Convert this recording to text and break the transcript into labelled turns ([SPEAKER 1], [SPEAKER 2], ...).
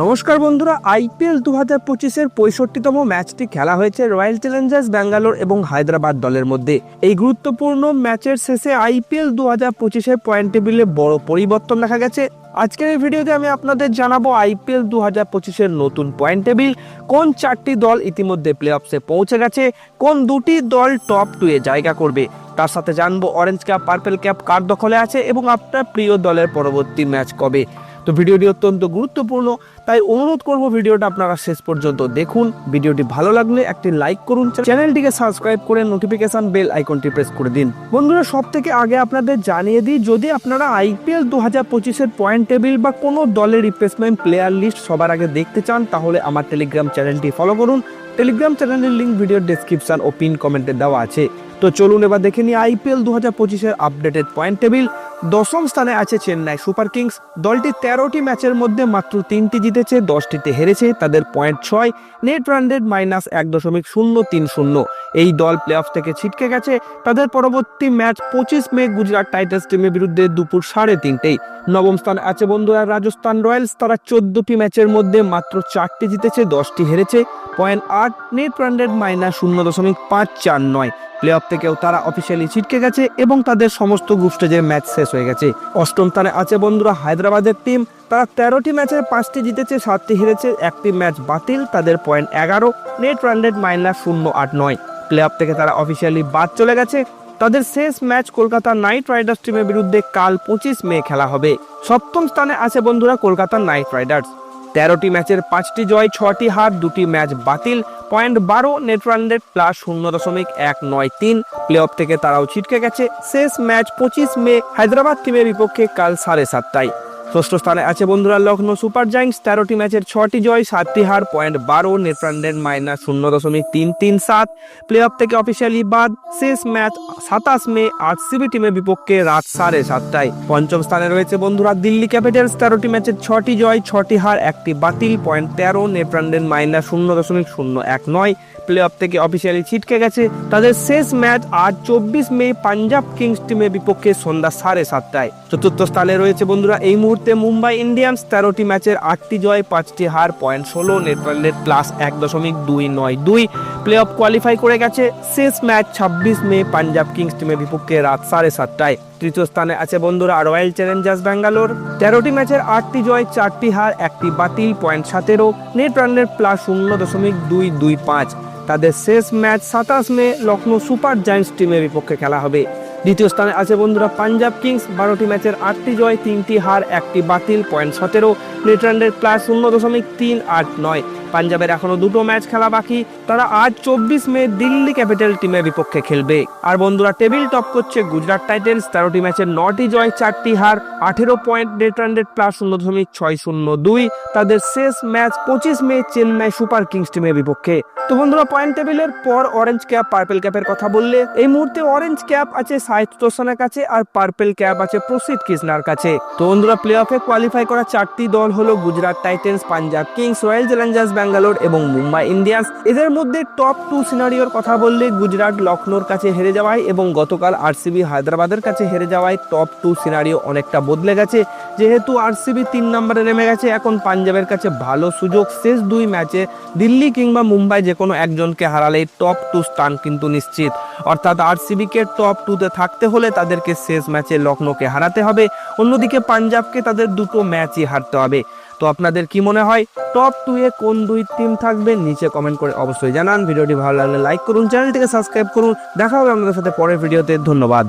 [SPEAKER 1] নমস্কার বন্ধুরা আইপিএল দু হাজার পঁচিশের পঁয়ষট্টিতম ম্যাচটি খেলা হয়েছে রয়্যাল চ্যালেঞ্জার্স ব্যাঙ্গালোর এবং হায়দ্রাবাদ দলের মধ্যে। এই গুরুত্বপূর্ণ ম্যাচের শেষে আইপিএল দু হাজার পঁচিশের পয়েন্ট টেবিলে বড় পরিবর্তন দেখা গেছে। আজকের এই ভিডিওতে আমি আপনাদের জানাব আইপিএল দু হাজার পঁচিশের নতুন পয়েন্ট টেবিল, কোন চারটি দল ইতিমধ্যে প্লে অফসে পৌঁছে গেছে, কোন দুটি দল টপ টু এ জায়গা করবে, তার সাথে জানব অরেঞ্জ ক্যাপ পার্পেল ক্যাপ কার দখলে আছে এবং আপনার প্রিয় দলের পরবর্তী ম্যাচ কবে। তো ভিডিওটি অত্যন্ত গুরুত্বপূর্ণ, তাই অনুরোধ করব ভিডিওটা আপনারা শেষ পর্যন্ত দেখুন। ভিডিওটি ভালো লাগলে একটি লাইক করুন চ্যানেলটিকে সাবস্ক্রাইব করে নোটিফিকেশন বেল আইকনটি প্রেস করে দিন। বন্ধুরা সব থেকে আগে আপনাদের জানিয়ে দিই, যদি আপনারা আইপিএল দু হাজার পঁচিশের পয়েন্ট টেবিল বা কোনো দলের রিপ্লেসমেন্ট প্লেয়ার লিস্ট সবার আগে দেখতে চান, তাহলে আমার টেলিগ্রাম চ্যানেলটি ফলো করুন। টেলিগ্রাম চ্যানেলের লিঙ্ক ভিডিওর ডেসক্রিপশন ও পিন কমেন্টে দেওয়া আছে। তো চলুন এবার দেখে নিই আইপিএল দু হাজার পঁচিশের আপডেটেড পয়েন্ট টেবিল দশম স্থানে আছে চেন্নাই সুপার কিংস। দলটি তেরোটি ম্যাচের মধ্যে মাত্র তিনটি জিতেছে, দশটিতে হেরেছে তাদের পয়েন্ট ছয়, নেট রান মাইনাস এক দশমিক শূন্য তিন শূন্য। এই দল প্লে অফ থেকে ছিটকে গেছে। তাদের পরবর্তী ম্যাচ পঁচিশ মে গুজরাট টাইটান্স টিমের বিরুদ্ধে দুপুর সাড়ে তিনটেই। নবম স্থানে আছে বন্ধুরা রাজস্থান রয়্যালস। তারা চোদ্দটি ম্যাচের মধ্যে মাত্র চারটি জিতেছে, দশটি হেরেছে। পয়েন্ট আট, নেট রান মাইনাস শূন্য দশমিক পাঁচ চার নয়। প্লে অফ থেকেও তারা অফিসিয়ালি ছিটকে গেছে এবং তাদের সমস্ত গ্রুপ স্টেজে ম্যাচ শেষ হয়ে গেছে। অষ্টম স্থানে আছে বন্ধুরা হায়দ্রাবাদের টিম তারা তেরোটি ম্যাচের পাঁচটি জিতেছে, সাতটি হেরেছে। একটি ম্যাচ বাতিল, তাদের পয়েন্ট এগারো। নেট রান রেট মাইনাস শূন্য আট নয়। প্লে অফ থেকে তারা অফিসিয়ালি বাদ চলে গেছে। তাদের শেষ ম্যাচ কলকাতা নাইট রাইডার্স টিমের বিরুদ্ধে কাল পঁচিশ মে খেলা হবে। সপ্তম স্থানে আছে বন্ধুরা কলকাতা নাইট রাইডার্স তেরোটি ম্যাচের পাঁচটি জয়, ছটি হার, দুটি ম্যাচ বাতিল। পয়েন্ট বারো নেট প্লাস শূন্য দশমিক এক নয় তিন। প্লে অফ থেকে তারাও ছিটকে গেছে। শেষ ম্যাচ পঁচিশ মে, হায়দ্রাবাদ টিমের বিপক্ষে কাল সাড়ে সাতটায়। ষষ্ঠ স্থানে আছে বন্ধুরা লখনৌ সুপার জাইন্টস তেরোটি ম্যাচের ছটি জয়, সাতটি হার, পয়েন্ট বারো নেট মাইনাস শূন্য দশমিক তিন তিন সাত। প্লে অফ থেকে অফিসিয়ালি বাদ, শেষ ম্যাচ সাতাশ মে আরসিবি টিমের বিপক্ষে রাত সাড়ে সাতটায়। পঞ্চম স্থানে রয়েছে বন্ধুরা দিল্লি ক্যাপিটালস। তেরোটি ম্যাচের ছটি জয়, ছটি হার, একটি বাতিল, পয়েন্ট তেরো নেট মাইনাস শূন্য দশমিক শূন্য এক নয়। প্লে অফ থেকে অফিসিয়ালি ছিটকে গেছে। তাদের শেষ ম্যাচ আজ চব্বিশ মে পাঞ্জাব কিংস টিমের বিপক্ষে সন্ধ্যা সাড়ে সাতটায়। চতুর্থ স্থানে রয়েছে বন্ধুরা, এই মুহূর্তে মুম্বাই ইন্ডিয়ান্স তেরোটি ম্যাচের আটটি জয়, পাঁচটি হার পয়েন্ট ষোলো রান প্লাস এক দশমিক দুই নয় দুই। প্লে অফ কোয়ালিফাই করে গেছে। শেষ ম্যাচ ছাব্বিশ মে পাঞ্জাব কিংস টিমের বিপক্ষে রাত সাড়ে সাতটায়। তৃতীয় স্থানে আছে বন্ধুরা রয়্যাল চ্যালেঞ্জার্স ব্যাঙ্গালোর তেরোটি ম্যাচের আটটি জয়, চারটি হার, একটি বাতিল পয়েন্ট সতেরো। নেট রান রেট প্লাস শূন্য দশমিক দুই দুই পাঁচ। তাদের শেষ ম্যাচ সাতাশ মে লখনৌ সুপার জায়ান্টস টিমের বিপক্ষে খেলা হবে। দ্বিতীয় স্থানে আছে বন্ধুরা পাঞ্জাব কিংস। বারোটি ম্যাচের আটটি জয়, তিনটি হার, একটি বাতিল পয়েন্ট সতেরো। নেট রান রেট প্লাস শূন্য দশমিক তিন আট নয়। পাঞ্জাবের এখনও দুটো ম্যাচ খেলা বাকি। তারা আজ চব্বিশ মে দিল্লি ক্যাপিটাল টিমের বিপক্ষে খেলবে। আর বন্ধুরা, টেবিল টপ করছে গুজরাট টাইটেন্স। তেরোটি ম্যাচের নটি জয়, চারটি হার, আঠেরো point net run rate plus শূন্য দশমিক ছয় শূন্য দুই। তাদের শেষ ম্যাচ পঁচিশ মে চেন্নাই সুপার কিংস টিমের বিপক্ষে। তো বন্ধুরা, পয়েন্ট টেবিলের পর অরেঞ্জ ক্যাপ, পার্পেল ক্যাপের কথা বললে, এই মুহূর্তে অরেঞ্জ ক্যাপ আছে সাহিত্য তোষানের কাছে আর পার্পেল ক্যাপ আছে প্রসিদ্ধ কৃষ্ণার কাছে। তো বন্ধুরা প্লে অফে কোয়ালিফাই করা চারটি দল হলো Gujarat Titans, Punjab Kings, Royal Challengers Bangalore এবং মুম্বাই ইন্ডিয়ান্স। এদের মধ্যে টপ টু সিনারিওর কথা বললে গুজরাট, লখনৌর কাছে হেরে যাওয়ায় এবং গতকাল আরসিবি হায়দ্রাবাদের কাছে হেরে যাওয়ায় টপ টু সিনারিও অনেকটা বদলে গেছে। যেহেতু আরসিবি তিন নম্বরে নেমে গেছে, এখন পাঞ্জাবের কাছে ভালো সুযোগ। শেষ দুই ম্যাচে দিল্লি কিংবা মুম্বাই যে কোনো একজনকে হারালেই টপ টু স্থান কিন্তু নিশ্চিত। অর্থাৎ আরসিবিকে টপ টুতে থাকতে হলে তাদেরকে শেষ ম্যাচে লখনৌকে হারাতে হবে। অন্যদিকে পাঞ্জাবকে তাদের দুটো ম্যাচই হারতে হবে। তো আপনাদের কি মনে হয়? টপ টু এ কোন দুই টিম থাকবে? নিচে কমেন্ট করে অবশ্যই জানান। ভিডিওটি ভালো লাগলে লাইক করুন, চ্যানেলটিকে সাবস্ক্রাইব করুন। দেখা হবে আপনাদের সাথে পরের ভিডিওতে ধন্যবাদ।